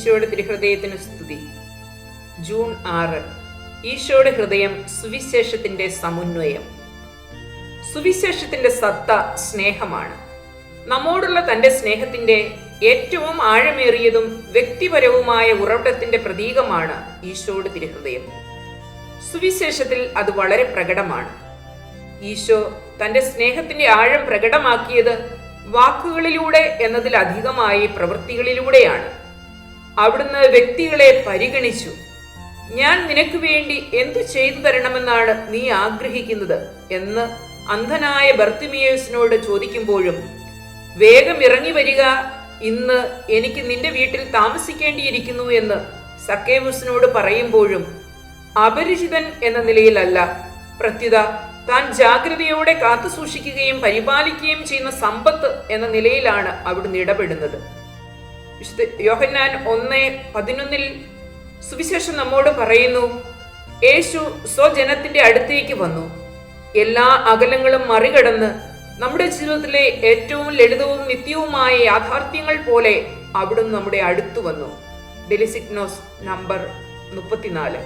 ഈശോയുടെ തിരുഹൃദയത്തിന് സ്തുതി. ജൂൺ ആറ് ഈശോയുടെ ഹൃദയം സുവിശേഷത്തിന്റെ സമുന്വയം. സുവിശേഷത്തിന്റെ സത്ത സ്നേഹമാണ്. നമ്മോടുള്ള തന്റെ സ്നേഹത്തിന്റെ ഏറ്റവും ആഴമേറിയതും വ്യക്തിപരവുമായ ഉറവിടത്തിന്റെ പ്രതീകമാണ് ഈശോയുടെ തിരുഹൃദയം. സുവിശേഷത്തിൽ അത് വളരെ പ്രകടമാണ്. ഈശോ തന്റെ സ്നേഹത്തിന്റെ ആഴം പ്രകടമാക്കിയത് വാക്കുകളിലൂടെ എന്നതിലധികമായി പ്രവൃത്തികളിലൂടെയാണ്. അവിടുന്ന് വ്യക്തികളെ പരിഗണിച്ചു. ഞാൻ നിനക്ക് വേണ്ടി എന്തു ചെയ്തു തരണമെന്നാണ് നീ ആഗ്രഹിക്കുന്നത് എന്ന് അന്ധനായ ബർത്തിമിയേഴ്സിനോട് ചോദിക്കുമ്പോഴും വേഗം ഇറങ്ങി വരിക ഇന്ന് എനിക്ക് നിന്റെ വീട്ടിൽ താമസിക്കേണ്ടിയിരിക്കുന്നു എന്ന് സക്കേവുസിനോട് പറയുമ്പോഴും അപരിചിതൻ എന്ന നിലയിലല്ല. പ്രത്യുത താൻ ജാഗ്രതയോടെ കാത്തു സൂക്ഷിക്കുകയും പരിപാലിക്കുകയും ചെയ്യുന്ന സമ്പത്ത് എന്ന നിലയിലാണ് അവിടുന്ന് ഇടപെടുന്നത്. വിശുദ്ധ യോഹന്നാൻ ഒന്ന് പതിനൊന്നിൽ സുവിശേഷം നമ്മോട് പറയുന്നു യേശു സ്വജനത്തിന്റെ അടുത്തേക്ക് വന്നു. എല്ലാ അകലങ്ങളും മറികടന്ന് നമ്മുടെ ജീവിതത്തിലെ ഏറ്റവും ലളിതവും നിത്യവുമായ യാഥാർത്ഥ്യങ്ങൾ പോലെ അവിടുന്ന് നമ്മുടെ അടുത്തു വന്നു. ഡെലിസിഗ്നോസ് നമ്പർ മുപ്പത്തിനാല്.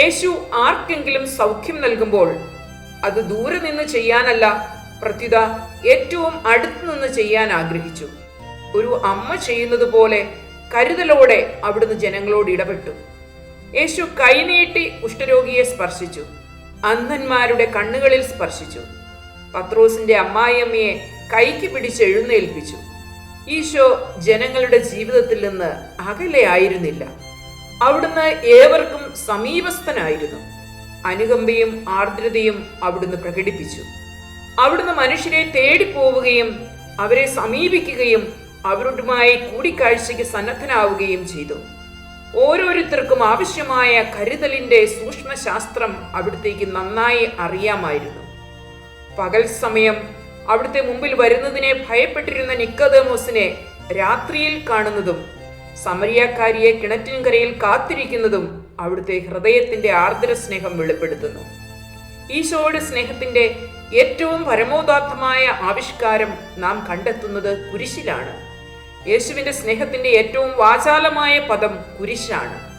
യേശു ആർക്കെങ്കിലും സൗഖ്യം നൽകുമ്പോൾ അത് ദൂരെ നിന്ന് ചെയ്യാനല്ല പ്രത്യുത ഏറ്റവും അടുത്തു നിന്ന് ചെയ്യാൻ ആഗ്രഹിച്ചു. ഒരു അമ്മ ചെയ്യുന്നത് പോലെ കരുതലോടെ അവിടുന്ന് ജനങ്ങളോട് ഇടപെട്ടു. യേശു കൈനീട്ടി കുഷ്ഠരോഗിയെ സ്പർശിച്ചു. അന്ധന്മാരുടെ കണ്ണുകളിൽ സ്പർശിച്ചു. പത്രോസിന്റെ അമ്മായിയമ്മയെ കൈക്ക് പിടിച്ച് എഴുന്നേൽപ്പിച്ചു. ഈശോ ജനങ്ങളുടെ ജീവിതത്തിൽ നിന്ന് അകലെയായിരുന്നില്ല അവിടുന്ന് ഏവർക്കും സമീപസ്ഥനായിരുന്നു. അനുകമ്പയും ആർദ്രതയും അവിടുന്ന് പ്രകടിപ്പിച്ചു. അവിടുന്ന് മനുഷ്യരെ തേടിപ്പോവുകയും അവരെ സമീപിക്കുകയും അവരുമായി കൂടിക്കാഴ്ചയ്ക്ക് സന്നദ്ധനാവുകയും ചെയ്തു. ഓരോരുത്തർക്കും ആവശ്യമായ കരുതലിന്റെ സൂക്ഷ്മശാസ്ത്രം അവിടത്തേക്ക് നന്നായി അറിയാമായിരുന്നു. പകൽ സമയം അവിടുത്തെ മുമ്പിൽ വരുന്നതിനെ ഭയപ്പെട്ടിരുന്ന നിക്കതമോസിനെ രാത്രിയിൽ കാണുന്നതും സമരിയാക്കാരിയെ കിണറ്റിൻകരയിൽ കാത്തിരിക്കുന്നതും അവിടുത്തെ ഹൃദയത്തിന്റെ ആർദ്ര സ്നേഹം വെളിപ്പെടുത്തുന്നു. ഈശോയുടെ സ്നേഹത്തിന്റെ ഏറ്റവും പരമോദാത്തമായ ആവിഷ്കാരം നാം കണ്ടെത്തുന്നത് കുരിശിലാണ്. യേശുവിന്റെ സ്നേഹത്തിന്റെ ഏറ്റവും വാചാലമായ പദം കുരിശാണ്.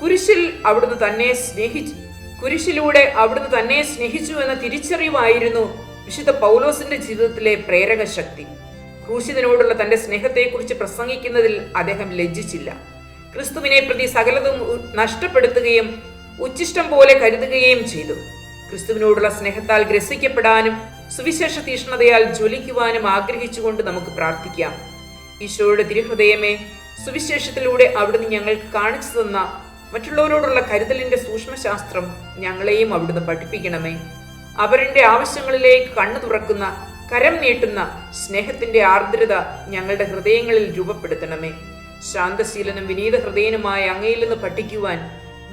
കുരിശിൽ അവിടുന്ന് തന്നെ സ്നേഹിച്ചു. കുരിശിലൂടെ അവിടുന്ന് തന്നെ സ്നേഹിച്ചു എന്ന തിരിച്ചറിവായിരുന്നു വിശുദ്ധ പൗലോസിന്റെ ജീവിതത്തിലെ പ്രേരക ശക്തി. ക്രൂശിതനോടുള്ള തന്റെ സ്നേഹത്തെക്കുറിച്ച് പ്രസംഗിക്കുന്നതിൽ അദ്ദേഹം ലജ്ജിച്ചില്ല. ക്രിസ്തുവിനെ പ്രതി സകലതും നഷ്ടപ്പെടുത്തുകയും ഉച്ചിഷ്ടം പോലെ കരുതുകയും ചെയ്തു. ക്രിസ്തുവിനോടുള്ള സ്നേഹത്താൽ ഗ്രസിക്കപ്പെടാനും സുവിശേഷ തീഷ്ണതയാൽ ജ്വലിക്കുവാനും ആഗ്രഹിച്ചുകൊണ്ട് നമുക്ക് പ്രാർത്ഥിക്കാം. ഈശോയുടെ തിരുഹൃദയമേ സുവിശേഷത്തിലൂടെ അവിടുന്ന് ഞങ്ങൾക്ക് കാണിച്ചു തന്ന മറ്റുള്ളവരോടുള്ള കരുതലിന്റെ സൂക്ഷ്മശാസ്ത്രം ഞങ്ങളെയും അവിടുന്ന് പഠിപ്പിക്കണമേ. അവരുടെ ആവശ്യങ്ങളിലേക്ക് കണ്ണു തുറക്കുന്ന കരം നീട്ടുന്ന സ്നേഹത്തിന്റെ ആർദ്രത ഞങ്ങളുടെ ഹൃദയങ്ങളിൽ രൂപപ്പെടുത്തണമേ. ശാന്തശീലനും വിനീത ഹൃദയനുമായ അങ്ങയിൽ നിന്ന് പഠിക്കുവാൻ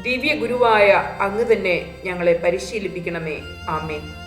ദിവ്യ ഗുരുവായ അങ്ങ് തന്നെ ഞങ്ങളെ പരിശീലിപ്പിക്കണമേ. ആമേൻ.